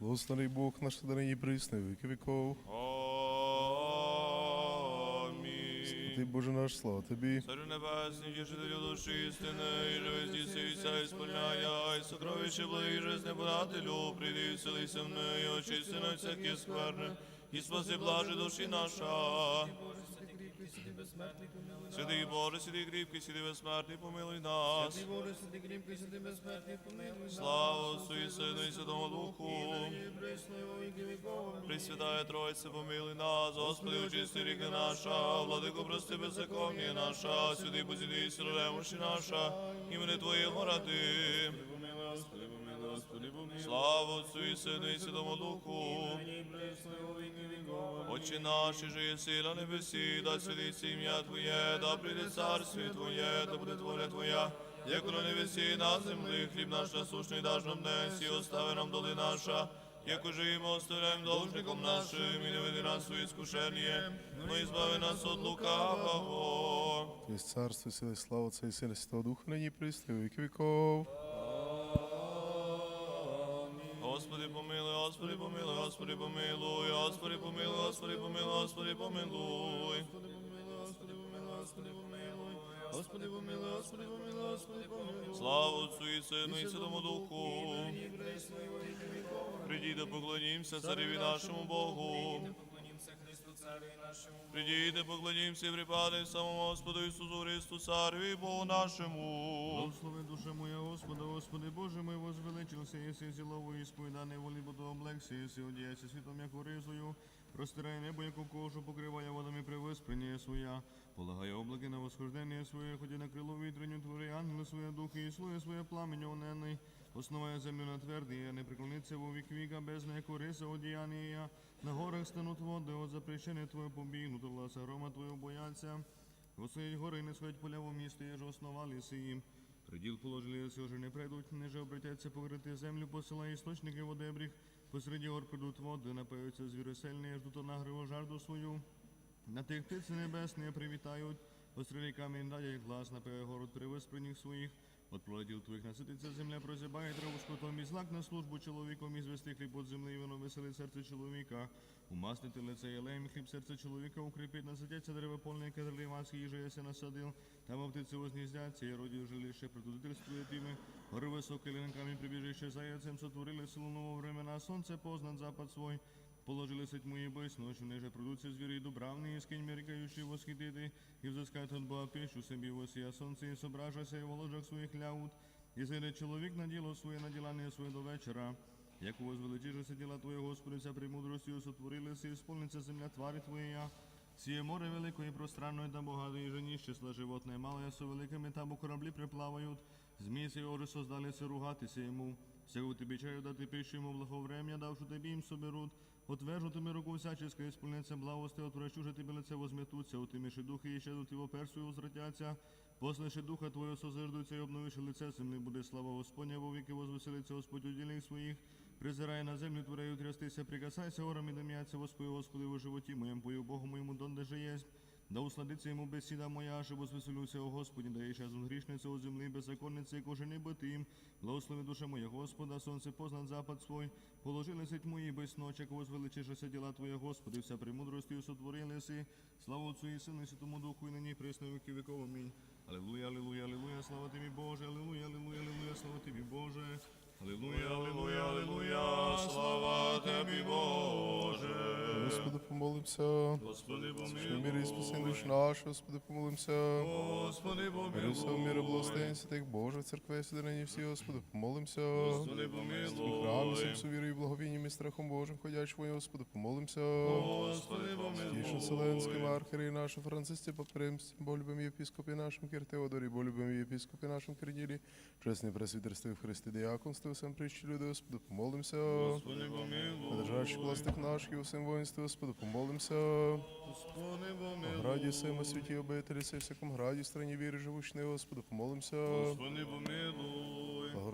Благословений Бог наш нині присни, віки віков. Ти Боже наш, слава тобі. Царю небесний, жителю душі істини, і живи здійснися, і сповняя, і сокровище благі жизни подателю, прийди і вселися в неї, очисти на всякі скверни, і спаси блажи душі наша. Святий Боже, святий кріпкий, святий безсмертний, помилуй нас. Святий Боже, святий кріпкий, святий безсмертний, помилуй нас. Слава Отцу і Сину і Святому Духу. Пресвятая Тройця, помилуй нас, Господи, очисти ріки наша, владико, прости беззаконня наша, сюди позіди і сіремощі наша, імени Твоєго ради. Помилуй, Господи, помилуй, Господи, помилуй. Слава Отцу і Сину і Святому Духу. І присно, і во віки віков. Отче наш, же є сила небесі, да святиться ім'я Твоє, да прийде царстві Твоє, да буде воля Твоя, як на небесі на землі, хліб наш насущний даш нам днес, і остави нам доли наша, як уже їм оставляємо должником нашим, і не веди нас у іскушення, но і збави нас от лукавого. Ти царство, сила, і слава Отця і Сина, Святого Духа, нині присни, віки віков. Господи помилуй, Господи помилуй, Господи помилуй, Господи помилуй. Господи, помилуй, Господи, помилуй. Господи, помилуй, Господи, помилуй, Господи, помилуй. Слава Отцу і Сину і Святому Духу. Да поклонімся цареві нашому Богу. Царю і поклонімся і припадемо самому Господу Ісусу Христу, Цареві Богу нашому. Благослови душа моя Господа, Господи Боже мой, возвеличился, єси зілову і сповідане волі, бо облекся, єси одіяйся світом, як ризою, простирай небо, яку кожу, покриває водами привиспрення своя, полагає облаки на восхождення своє, ході на крило вітреню, твори ангели своє духи, і слує своє пламінь оненний, основає землю на твердий, не приклониться во вік віка, без неяку риса одіяння, на горах стануть води, от запрещення Твоє побігнуто, власа грома Твоє бояться, Восидять гори, не сходять поля в місто, є ж основали си їм. Приділ положили, все вже не прийдуть, ниже обратяться покрити землю, посилає істочники в одебріх, посереді гор придуть води, напаються звіросельні, ждуть на гриву жарду свою. На тих птиці небесні привітають, посреди камінь дадять глас, напеве город привез при них своїх. От плодів твоїх насититься земля, прозябає траву скотом і злак на службу чоловіком, і звести хліб от земли, і воно веселить серце чоловіка. Умастити лице єлеєм, хліб серце чоловіка укріпить, насидяться дерева польне, кадрлі маски, їжа єси насадил. Там птиці возніздяться, і родів жилище, предудительствує тими. Гори високі линками прибіжище заяцем сотворили силу нового времена, сонце познан запад свой. Положили мої ночі ниже продуться звірі і і скинь міркаючи восхитити, і взискати от Бога пищу собі восія сонце, і сображася, і в ложах своїх ляут, і зайде чоловік на діло своє, на ділання своє до вечора. Як возвеличишся діла Твоє, Господи, вся премудростю сотворилися, і сповниться земля твари Твоя. Сіє море велике і пространне, та богато і жені, числа животне, мале со великими, там у кораблі приплавають. Сі ори создалися ругатися йому. Всього тобі чаю дати пищу йому благоврем'я, давши тобі їм соберуть. Отвержу тобі руку всяческа, і сповниться благости, отвращу же лице возметуться, утиміши духи, і ще до персу возвратяться. Послиши духа Твого созиждуться, і обновиши лице земли, буде слава Господня, во віки возвеселиться Господь у ділях своїх. Призирай на землю, творею трястися, прикасайся горами, дом'яться, Господи, Господи, у животі моєму, пою Богу моєму, донде же єсть. Да усладиться йому бесіда моя, аж возвеселюся, о Господі, да і щас грішниця у землі, беззаконниця, і кожен битим. Благослови душа моя Господа, сонце познан запад свой. Положили сеть мої без ночек, возвеличишися діла Твоя, Господи, вся премудростю сотворили си. Слава Отцу і Сину, і Святому Духу, і нині, і віки віков. Амінь. Алілуя, алілуя, алілуя, слава Тобі, Боже, алілуя, алілуя, алілуя, слава Тобі, Боже. Алілуя, Аллилуйя, аллилуйя, слава Тобі, Боже. Господи, помолимся. Господи Що в мірі помилуй, спаси душ наш, Господи, помолимся. Господи Мирі всього міру помилуй, благословень святих Божих церквей сюди всі, Господи, помолимся. Господи Свій храм, всім помилуй, сувірою і благовінням і страхом Божим, ходяч Господи, помолимся. Господи Тіше помилуй, Вселенським архері нашим Францисці Попримсь, бо любим єпіскопі нашим Киртеодорі, бо любим єпіскопі нашим Кирділі, чесне пресвітерстві в Христі Діаконстві, всім прищі люди, Господи, помолимося. Господи помилуй, Державши властих наших усім воїнстві, Господи, помолимося. Господи помилуй, граді сима святі обителі, всякому граді, страні віри живучний, Господи, помолимося. Господи помилуй,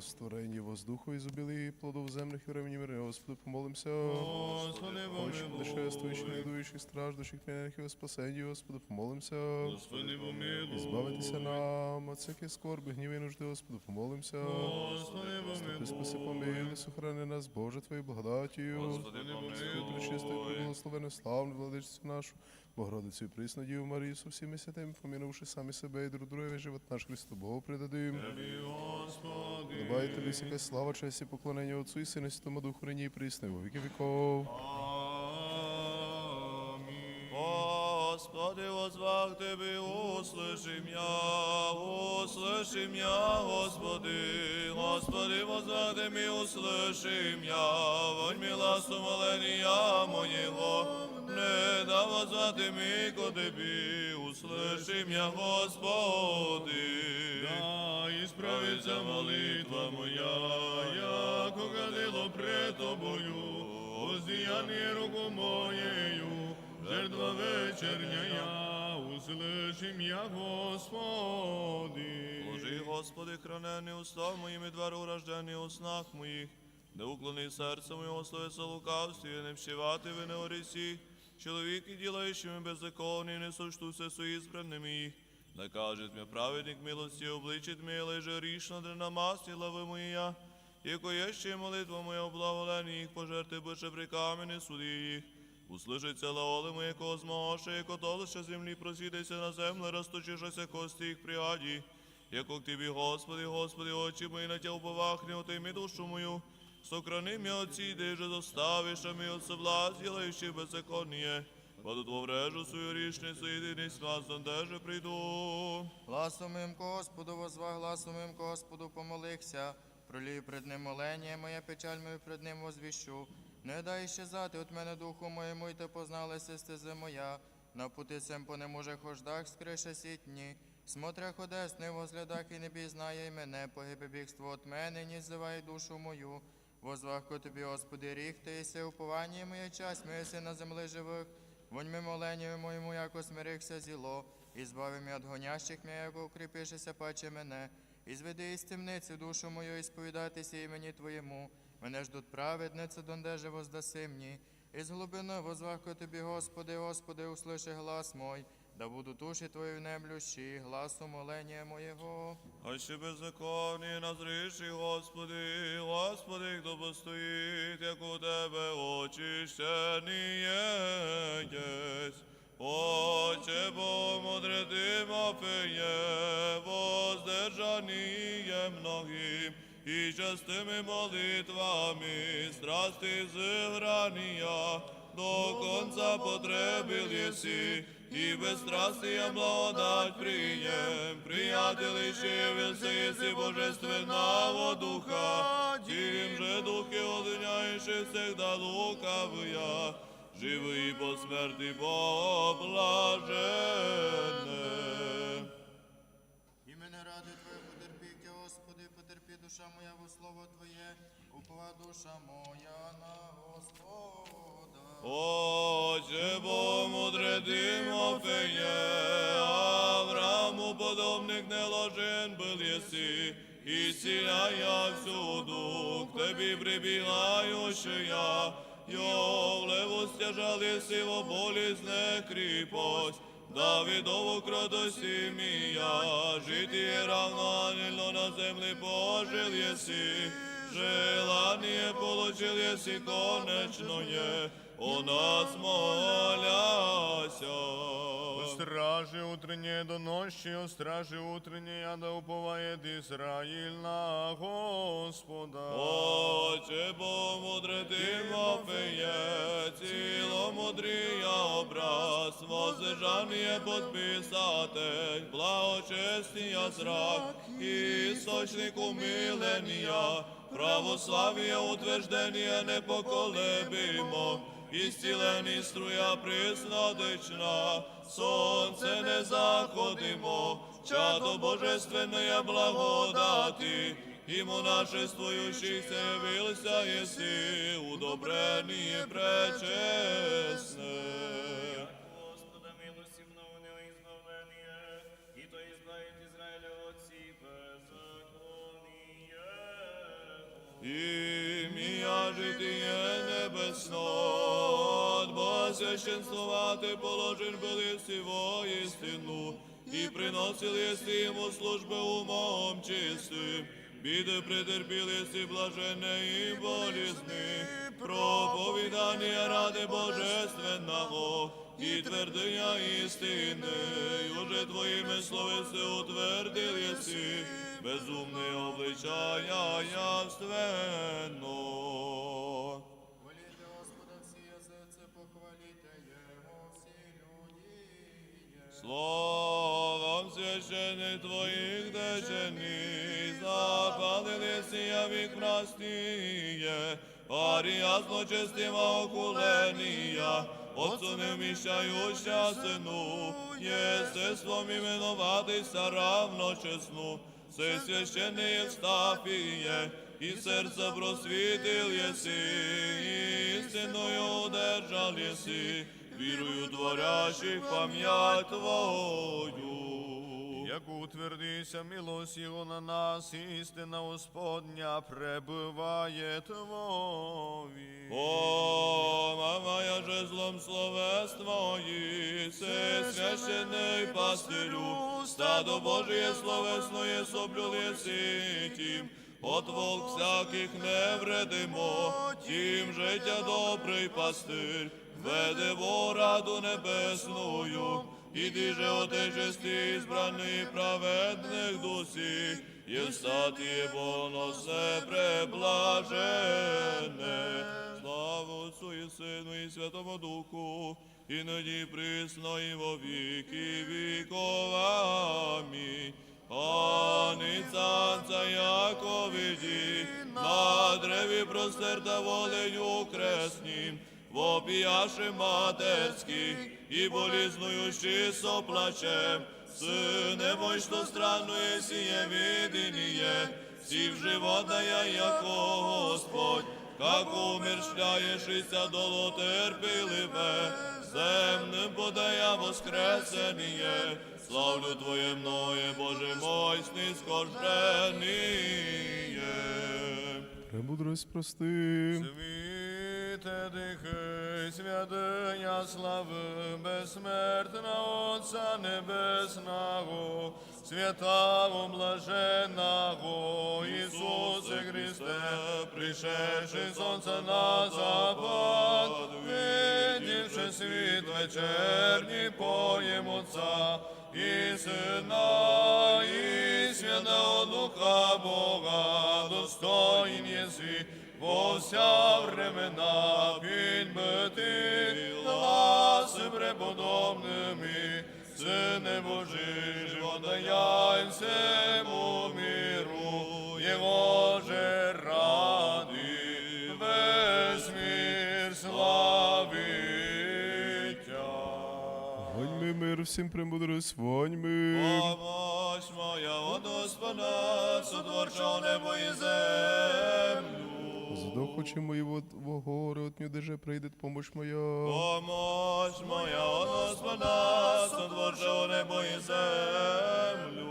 Благорозумний растворении воздуха, изобилии плодов земных и времени мира. Господи, помолимся. Господи, помилуй. путешествующих, недующих, страждущих, пленных и во спасении, Господи, помолимся. Господи, помилуй. Избавитися нам от всяких скорби, гніви і нужди, Господи, помолимся. Господи, Господи, спаси, помилуй. помилуй, сохрани нас, Боже, Твоєю благодатію. Господи, помилуй. Пречистою, помилуй. благословену, славну владичцю нашу, Богородицю присну Діву Марію, со всіми святими, помінувши самі себе і друг друге, живот наш Христу Богу предадим. Добаві тобі всяка слава, честь і поклонення Отцу і Сину Святому Духу, нині і присне, во віки віков. Господи, возвах Тебе, услышим я, услышим я, Господи, Господи, возвах Тебе, услышим я, вонь милосту моления моего, не да возвати ми ко Тебе, услышим я, Господи. Да, ісправиться молитва моя, як угодило пред тобою, воздіяння руку моєю, жертва вечерняя, услышим я, Господи. Божий Господи, хранений устав моїм і дверу рождений у снах моїх, не уклони серце моєго словеса лукавстві, не вщивати ви не орісі, чоловіки, ділаючими беззаконні, не сочтуся свої збранними їх. Да кажет мне праведник милості, обличить милий же рішна дрена масті лави моя, яко є ще молитва моя благоволені їх пожерти бише при камені суді їх. Услышиться лаоли моє козмоше, яко толище землі просвітиться на землю, розточишася кості їх пряді. Яко к Тебе, Господи, Господи, очі мої на Тя уповахни, отойми душу мою. Сохрани меня от сиды же заставишь, а ми от соблазн, делающих беззаконие. Паду Тво врежу свою річницю, не смазан, де же прийду. Гласом моїм Господу, возва гласом моїм Господу, помолився. Пролію пред ним молення, моя печаль мою пред ним возвіщу. Не дай щезати от мене духу моєму, і те позналася стези моя. На пути сем по немуже хождах, скрише сітні. Смотря ходес, не возглядах і не пізнає й мене, погибе бігство от мене, ні зливай душу мою. Возвах ко тобі, Господи, ріг ти єси, уповання моя часть, моя си на землі живих. Вонь ми моленню моєму, яко смирихся зіло, і збави мі от гонящих мя, яко укріпишися паче мене, і зведи із темниці душу мою, і сповідатися імені Твоєму. Мене ждуть праведниці, дондеже воздаси мені. Із глибини возваху тобі, Господи, Господи, услыши глас мой, да буду туші Твої в неблющі, гласу молення моєго. А ще беззаконні назріші, Господи, Господи, хто постоїть, як у Тебе очищені єсть. Отче, помудрити мапиє, воздержаніє многим, і частими молитвами, страсти згранія, до конца потребил єси, і безстрастия благодать приєм, приятель явился, єси божественного духа, тим же духи одняйши всегда лукавия, живий по смерти поблаженне. Душа моя во слово Твоє, упова душа моя на Господа. Отче, помудрети Мофеє, Аврааму подобник не ложен был еси, и сіяя всюду, к Тебі прибігаючая, Йовлево стяжал еси во болізне кріпость, Давидову кротості мія, житие равно ангельно на землі пожил єси, желание получил конечно. конечное, о нас моляся. О стражи утренней до ночи, о стражи утренней, а да уповает Израиль на Господа. Отче, помудрити Мафеє, ціломудрія образ, воздержання подписатель, благочестія зрак, істочник умилення, православія утверждення непоколебимо, істілені струя приснодична, сонце не заходимо, чадо божественної благодати, і монашествуючих явився єси, удобрені пречесне. Господа милості мною избавление, и то избавит Израиля от сих беззакония. ім'я житіє небесно, бо священствувати положен були всього істину, і приносили єси йому служби умом чистим. Біди претерпіли си блаженне і болізни, проповідання ради Божественного, і твердия істини, і уже твоїми словеси утвердил єси, безумне обличая явственно. Словом священних твоїх дечені, запалилися я вік простіє, парі ясно чистима окулення, Отцу не вміщающа сину, єстеством іменуватися равно чесну, все священне Євстафіє, і серце просвітил єси, істиною удержал єси, вірою творящих пам'ять Твою. Як утвердися милость Його на нас, істина Господня пребиває Твої. О, мамая же злом словес Твої, се священний пастирю, стадо Божие словесное соблюли ситім, от волк всяких не вредимо, тім життя добрий пастир, веде раду небесною, іди же отечесті збраний праведних дусі, і стати боносе преблажене. Слава Отцу Сину і Святому Духу, і нині присно, і во віки віков. Амінь. Пани цанця Яковиді, на древі простерта волею креснім, вопіяши матерських, і болізнуючи соплачем, Сине мой, що странное сіє видиніє, сів живота я, яко Господь, как умерщвляєшися долу терпеливе, земним подая воскресеніє, славлю Твоє мною, Боже мой, снискожденіє. Премудрость простим. Світе дихи, святиня слави, безсмертна Отця Небесного, святого блаженного, Ісусе Христе, пришедший сонце на запад, видівши світ вечерній поєм Отця, і Сина, і Святого Духа Бога, достоїн єси, во вся времена підбити гласи преподобними, Сине Божий, всему миру, Його же ради, весь мир славить Тя. Воньми мир всім премудрость, воньми. Помощь моя от Господа, сотворчого небо і землю. Здохочи мої вот во горе, от нюде же прийде помощь моя. Помощь моя от Господа, сотворчого небо і землю.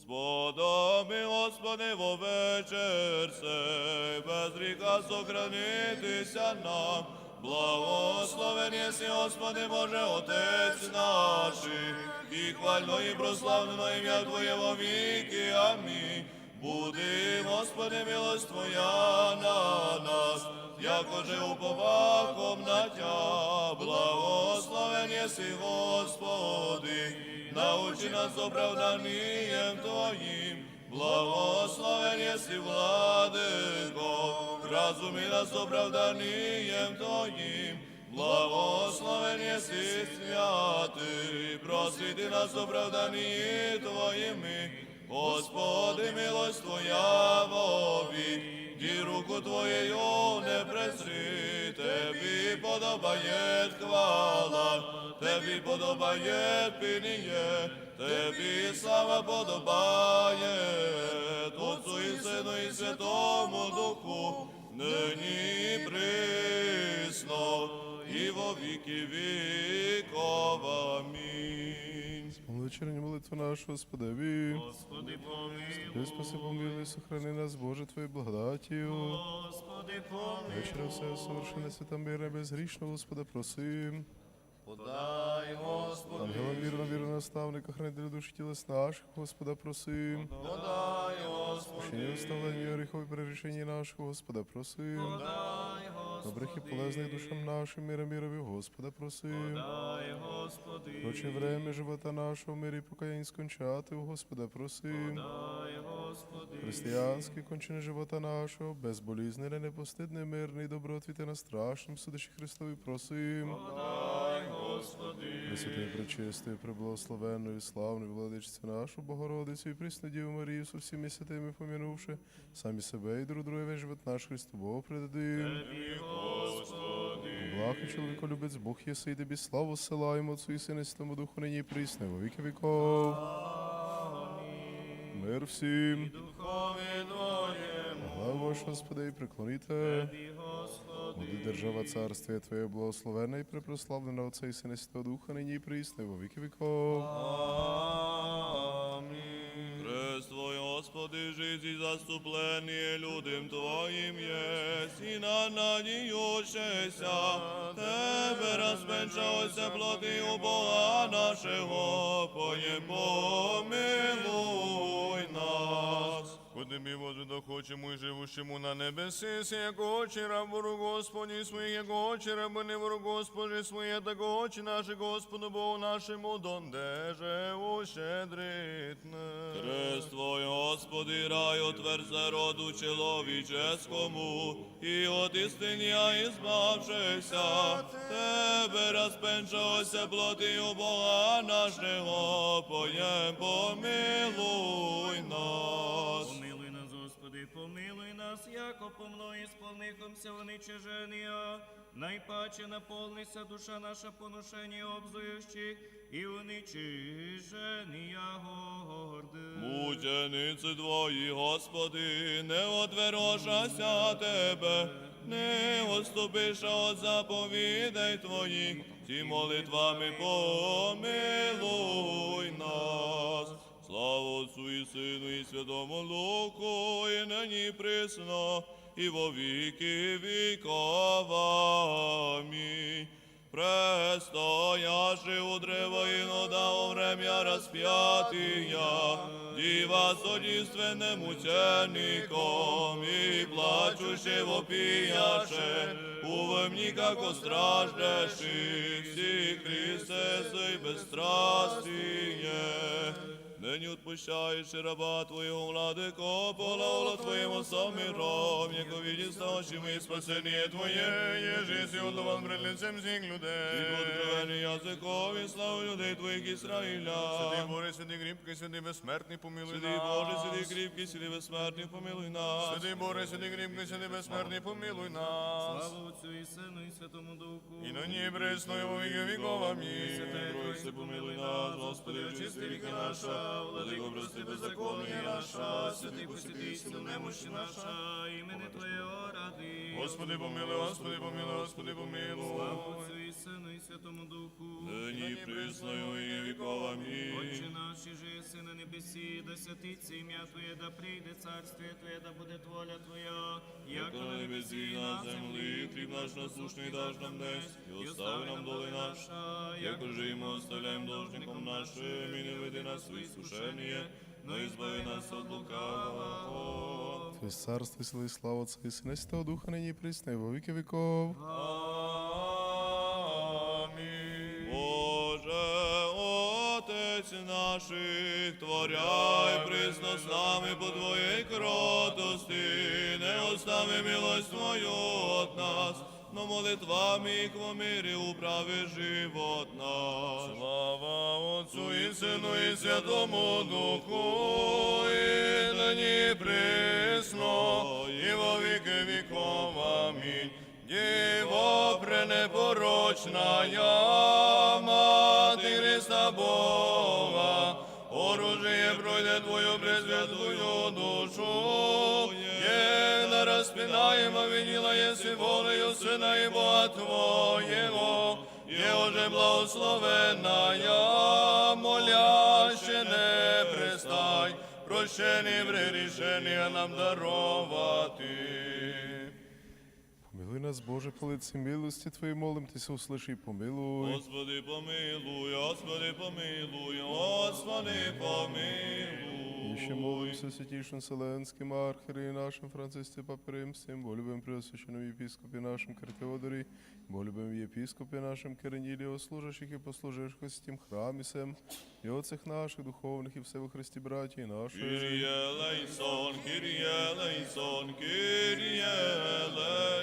Сподоби, Господи, во вечір сей, без гріха сохранитися нам. Благословен єси, Господи, Боже, Отець наших, і хвально і прославлено ім'я Твоє во віки. Амінь. Буди, Господи, милость Твоя на нас, якоже уповаком на Тя, благословен єси, Господи, научи нас оправданням Твоїм, благословен єси, владико, разуми нас оправданням Твоїм, благословен єси, святий, просвіти нас оправданні Твоїми, Господи, милость Твоя вовік, і руку Твоєю не презри, Тебі подобає хвала, Тебі подобає пініє, Тебі слава подобає, Отцу і Сину і Святому Духу, нині присно, і во віки віков. Вечерню молитву нашу, Господеві. Господи, помилуй. Спаси, помилуй, сохрани нас, Боже, Твоєю благодатію. Господи, помилуй. Вечора все совершене свята мирне, безгрішно, Господа, просим. Подай, Господи, Ангела мирно, вірно, наставника, хранителя душі тілес наших, Господа, просим. подай, Господи, Прощення оставлення гріхові перерішення нашого, Господа, просим. подай, Господи, Добрих і полезних душам нашим, мира мірові, Господа, просим. подай, Господи, Проче время живота нашого, мирі покаянь скончати, у Господа, просим. подай, Господи, Християнське кончини живота нашого, безболізнене, непостидне, мирне і добротвіте на страшному судачі Христові просим. подай, Господи, Пресвятою, пречистою, преблагословенною, славною владичцю нашу Богородицю і присну Діву Марію со всіми святими помінувши, самі себе і друг друге весь живот наш Христу предадим. Тобі, Господи, Благ і чоловіколюбець Бог єси і тобі славу силаємо Отцу і Сину і Святому Духу нині і присне во віки віков. Мир всім. Духові Твоєму, Господи, і преклоніте. Господи, Буде держава царствія Твоє благословенна і препрославлена Отця і Сина і Святого Духа нині і присне во віки віков. Амінь. Крест Твой, Господи, жизнь заступление людям Твоим есть, и на надіючися, Тебе розпенчалося плоти у Бога нашого, поє помилуй нас. Куди ми хочемо і живущему на небесі, си яко очі рабору Господі свої, яко очі рабини вору Господи свої, тако очі наші Господу Богу нашому, донде же ущедритне. Крест Твой, Господи, рай отверзе роду чоловіческому, і от істиня ізбавшися, Тебе розпенчалося плоти у Бога нашого, поєм помилуй нас. Помилуй нас, яко помно ісполнихомся уничиження, найпаче наповнися душа наша поношення обзуючих, і уничиження горди. Мучениці Твої, Господи, не отверошася Тебе, не отступиша от заповідей Твоїх, ті молитвами помилуй нас. Слава Отцу і Сину і Святому Духу, і нині присно, і во віки віков. Амінь. Престояши у древо инода во время распятия, Дива с одинственным мучеником, и плачуще вопияше, увем никако страждеши, си Христе, сей бесстрастие Ныне отпущаешь раба Твоего, владыко, полаула Твоему самиром, яко видит ставшим и спасение Твое, Єжи си отдаван пред лицем всіх и людей. откровение языков и славу людей Твоих Святий Израиля. Боже, святий кріпкий, святий безсмертний, помилуй Святый Боже, святый нас. крепкий, святый бессмертный, помилуй нас. Святий Боже, святий кріпкий, святий безсмертний, помилуй нас. Слава Отцю і Сину і Святому Духу. І нині пресно, і во віки віков, амінь. Тройся, помилуй нас, Господи, очисти віки наша, владико, прости беззаконня наша, Святий посвяти істину немощі наша, імени Твоєго ради. Господи, помилуй, Господи, помилуй, Господи, помилуй. І Сину і Святому Духу. ныне присною и веков. Отче наш, же єси на небесі, да святиться ім'я Твоє, да прийде царствие Твоє, да буде воля Твоя, як на небесі і на землі, хліб наш насущний даш нам днес, і остави нам доли наша, яко же і ми оставляємо должником нашим, і не веди нас в іскушення, но избави нас от лукавого. Твоє царство, і сила і слава Отця і Сина Святого Духа нині присне во віки віков. Амінь. Отець наших, творяй присно з нами по Твоїй кротости, не остави милость Твою от нас, но молитвами їх во мирі управи живот наш. Слава Отцу і Сину і Святому Духу, і нині присно, Діво пренепорочна, мати Христа Бога, оружие пройде Твою пресвятую душу, є на распинаємо, виділа єси волею Сина і Бога Твоєго, є уже благословена, я моляще не пристай, прощені прирішення нам даровати. Помилуй нас, Боже, по лиці милості Твої, молимтеся, услиши і помилуй. Господи, помилуй, Господи, помилуй, Господи, помилуй. І ще молимося святішим Вселенським архиереї нашим Францисті Папримстім, бо любим преосвященому єпіскопі нашим Картеодорі, бо любим єпіскопі нашим Кереніліо, служащих і послуживших в тім храмі сем, і оцих наших духовних і все во Христі браті наші. Eleison, Kyrie Ще молимося eleison. о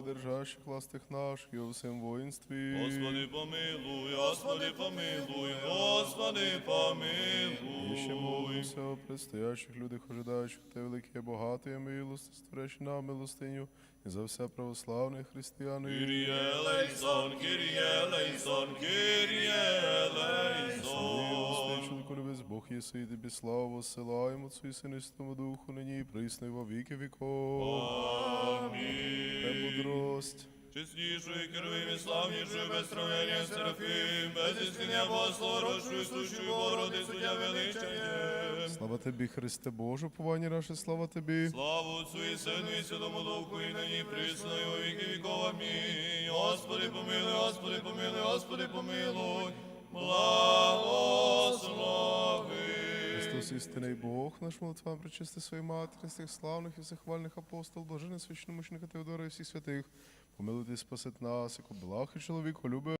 придержащих властих наших і у всім воїнстві. Господи, помилуй, Господи, помилуй, Господи, І ще помилуй. молимося о предстоящих людях, ожидаючих те велике багатої милости, створящи нам милостиню, і за все православних християни. Kyrie лейсон, Kyrie лейсон, Kyrie лейсон. чоловіку любець Бог єси, і тобі славу посилаємо Отцу і Святому Духу, нині і присно і во віки віков. Премудрость. Чеснішою, керовим і славнішою, без сравнення Серафим, без істиння Богослова, рочою, сущою Богородицю, я величає. Слава тобі, Христе Боже, повання наше, слава тобі. Славу Отцу і Сину і Святому Духу, і нині присно, і во віки віков. Амінь. Господи, помилуй, Господи, помилуй, Господи, помилуй. Благослови. Христос істинний Бог, наш молитвам причисти своїй матері, тих славних і всехвальних апостол, блажене священномучника Теодора і всіх святих. Помилуйте, і спасет нас, як благ і чоловіку любив.